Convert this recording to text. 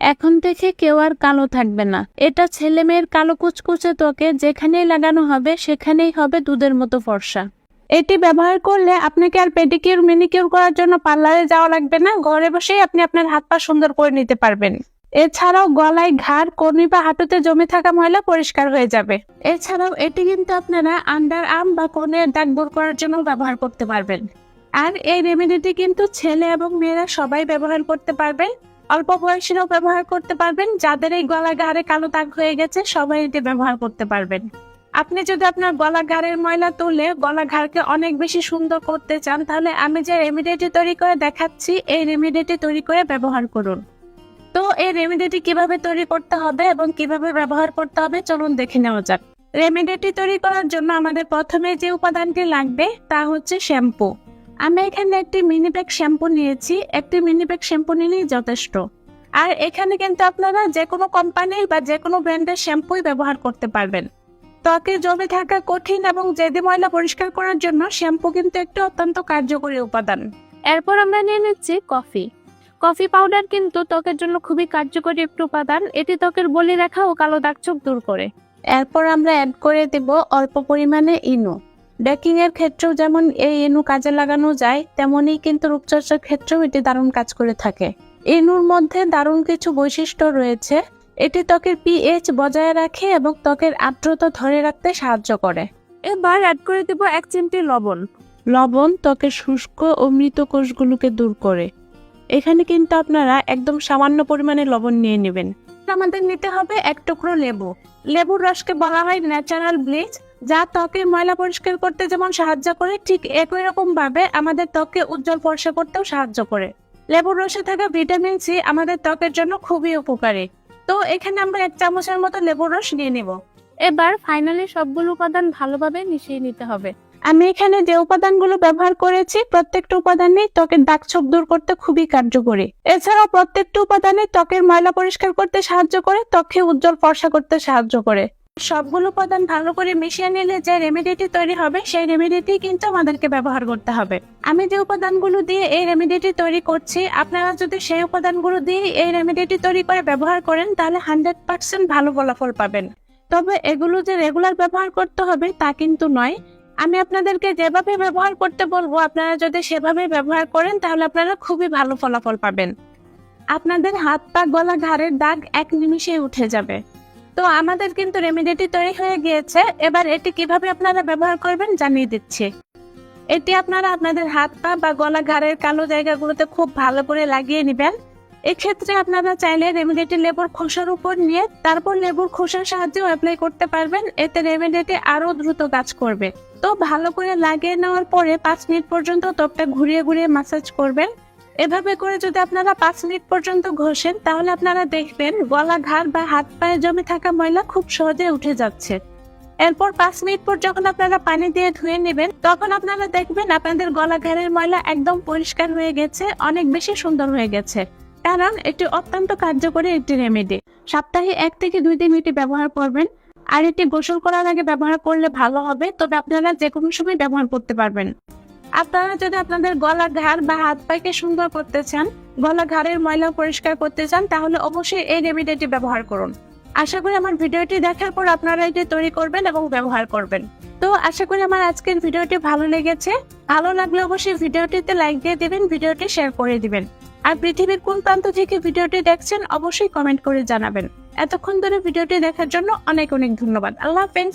এখন থেকে কেউ আর কালো থাকবে না। এটা ছেলে মেয়ের কালো কুচকুচে ত্বকে যেখানেই লাগানো হবে, সেখানেই হবে দুধের মতো ফর্সা। এটি ব্যবহার করলে আপনাকে আর পেডিকিউর মেনিকিউর করার জন্য পার্লারে যাওয়া লাগবে না। ঘরে বসেই আপনি আপনার হাত পা সুন্দর করে নিতে পারবেন। এছাড়াও গলায় ঘাড় কর্নি বা হাঁটুতে জমে থাকা ময়লা পরিষ্কার হয়ে যাবে। এছাড়াও এটি কিন্তু আপনারা আন্ডার আর্ম বা কোণের দাগ দূর করার জন্য ব্যবহার করতে পারবেন। আর এই রেমেডিটি কিন্তু ছেলে এবং মেয়েরা সবাই ব্যবহার করতে পারবেন। অল্প বয়সীরাও ব্যবহার করতে পারবেন। যাদের এই গলা ঘাড়ে কালো দাগ হয়ে গেছে, সবাই এটি ব্যবহার করতে পারবেন। আপনি যদি আপনার গলা ঘাড়ের ময়লা তুলে গলা ঘাড়কে অনেক বেশি সুন্দর করতে চান, তাহলে আমি যে রেমিডিটি তৈরি করে দেখাচ্ছি, এই রেমিডিটি তৈরি করে ব্যবহার করুন। তো এই রেমিডিটি কীভাবে তৈরি করতে হবে এবং কীভাবে ব্যবহার করতে হবে, চলুন দেখে নেওয়া যাক। রেমিডিটি তৈরি করার জন্য আমাদের প্রথমে যে উপাদানটি লাগবে, তা হচ্ছে শ্যাম্পু। আমি এখানে একটি মিনি প্যাক শ্যাম্পু নিয়েছি। একটি মিনি প্যাক শ্যাম্পু নিলেই যথেষ্ট। আর এখানে কিন্তু আপনারা যে কোনো কোম্পানির বা যে কোনো ব্র্যান্ডের শ্যাম্পুই ব্যবহার করতে পারবেন। ত্বকে জমে থাকা কঠিন এবং জেদি ময়লা পরিষ্কার করার জন্য শ্যাম্পু কিন্তু একটি অত্যন্ত কার্যকরী উপাদান। এরপর আমরা নিয়ে নিচ্ছি কফি কফি পাউডার কিন্তু ত্বকের জন্য খুবই কার্যকরী একটি উপাদান। এটি ত্বকের বলি রেখা ও কালো দাগ চোখ দূর করে। এরপর আমরা অ্যাড করে দেব অল্প পরিমাণে ইনো। বেকিং এর ক্ষেত্রেও যেমন এই এনু কাজে লাগানো যায় তেমনই কিন্তু রূপচর্চার ক্ষেত্রেও এটি দারুণ কাজ করে থাকে। এনুর মধ্যে দারুণ কিছু বৈশিষ্ট্য রয়েছে। এটি ত্বকের পিএইচ বজায় রাখে এবং ত্বকের আর্দ্রতা ধরে রাখতে সাহায্য করে। এবার অ্যাড করে দেব এক চিমটি লবণ। লবণ ত্বকের শুষ্ক ও মৃত কোষগুলোকে দূর করে। এখানে কিন্তু আপনারা একদম সামান্য পরিমাণে লবণ নিয়ে নেবেন। আমাদের নিতে হবে এক টুকরো লেবু। লেবুর রসকে বলা হয় ন্যাচারাল ব্লিচ যা ত্বকের ময়লা পরিষ্কার করতে যেমন সাহায্য করে ঠিক একই রকম ভাবে আমাদের ত্বককে উজ্জ্বল ফর্সা করতেও সাহায্য করে। লেবুর রসে থাকা ভিটামিন সি আমাদের ত্বকের জন্য খুবই উপকারী। তো এখানে আমরা এক চামচের মতো লেবুর রস নিয়ে নিব। এবার ফাইনালি সবগুলো উপাদান ভালোভাবে মিশিয়ে নিতে হবে। আমি এখানে যে উপাদানগুলো ব্যবহার করেছি প্রত্যেকটা উপাদানই ত্বকের দাগ ছোপ দূর করতে খুবই কার্যকরী। এছাড়াও প্রত্যেকটা উপাদানে ত্বকের ময়লা পরিষ্কার করতে সাহায্য করে ত্বকে উজ্জ্বল ফর্সা করতে সাহায্য করে। সবগুলো উপাদান ভালো করে মিশিয়ে নিলে যে রেমেডিটি তৈরি হবে, সেই রেমেডিটি কিন্তু আমাদেরকে ব্যবহার করতে হবে। আমি যে উপাদানগুলো দিয়ে এই রেমেডিটি তৈরি করছি, আপনারা যদি সেই উপাদানগুলো দিয়ে এই রেমেডিটি তৈরি করে ব্যবহার করেন, তাহলে হান্ড্রেড পার্সেন্ট ভালো ফলাফল পাবেন। তবে এগুলো যে রেগুলার ব্যবহার করতে হবে, তা কিন্তু নয়। আমি আপনাদেরকে যেভাবে ব্যবহার করতে বলব, আপনারা যদি সেভাবে ব্যবহার করেন, তাহলে আপনারা খুবই ভালো ফলাফল পাবেন। আপনাদের হাত পা গলা, ঘাড়ের দাগ এক নিমিষে উঠে যাবে। তো আমাদের কিন্তু রেমেডিটি তৈরি হয়ে গিয়েছে। এবার এটি কীভাবে আপনারা ব্যবহার করবেন জানিয়ে দিচ্ছি। এটি আপনারা আপনাদের হাত পা বা গলা ঘাড়ের কালো জায়গাগুলোতে খুব ভালো করে লাগিয়ে নেবেন। এক্ষেত্রে আপনারা চাইলে রেমেডিটি লেবুর খোসার উপর নিয়ে তারপর লেবুর খোসার সাহায্যেও অ্যাপ্লাই করতে পারবেন। এতে রেমেডিটি আরও দ্রুত কাজ করবে। তো ভালো করে লাগিয়ে নেওয়ার পরে পাঁচ মিনিট পর্যন্ত ত্বকটা ঘুরিয়ে ঘুরিয়ে মাসাজ করবেন। এভাবে করে যদি আপনারা পাঁচ মিনিট পর্যন্ত ঘষেন, তাহলে আপনারা দেখবেন গলা ঘাড় বা হাত পায়ে জমে থাকা ময়লা খুব সহজে উঠে যাচ্ছে। এরপর পাঁচ মিনিট পর যখন আপনারা পানি দিয়ে ধুয়ে নেবেন, তখন আপনারা দেখবেন আপনাদের গলা ঘাড়ের ময়লা একদম পরিষ্কার হয়ে গেছে, অনেক বেশি সুন্দর হয়ে গেছে। কারণ এটি অত্যন্ত কার্যকরী একটি রেমেডি সপ্তাহে এক থেকে দুই দিন এটি ব্যবহার করবেন। আর এটি গোসল করার আগে ব্যবহার করলে ভালো হবে, তবে আপনারা যে কোনো সময় ব্যবহার করতে পারবেন। আপনারা যদি আপনাদের গলা ঘাড় বা হাত পাকে সুন্দর করতে চান গলা ঘাড়ের ময়লা পরিষ্কার করতে চান, তাহলে অবশ্যই এই রেমিডিটি ব্যবহার করুন। আশা করি আমার ভিডিওটি দেখার পর আপনারা এটি তৈরি করবেন এবং ব্যবহার করবেন। তো আশা করি আমার আজকের ভিডিওটি ভালো লেগেছে। ভালো লাগলে অবশ্যই ভিডিওটিতে লাইক দিয়ে দিবেন, ভিডিওটি শেয়ার করে দিবেন। আর পৃথিবীর কোন প্রান্ত থেকে ভিডিওটি দেখছেন, অবশ্যই কমেন্ট করে জানাবেন। এতক্ষণ ধরে ভিডিওটি দেখার জন্য অনেক অনেক ধন্যবাদ। আল্লাহ হাফেজ।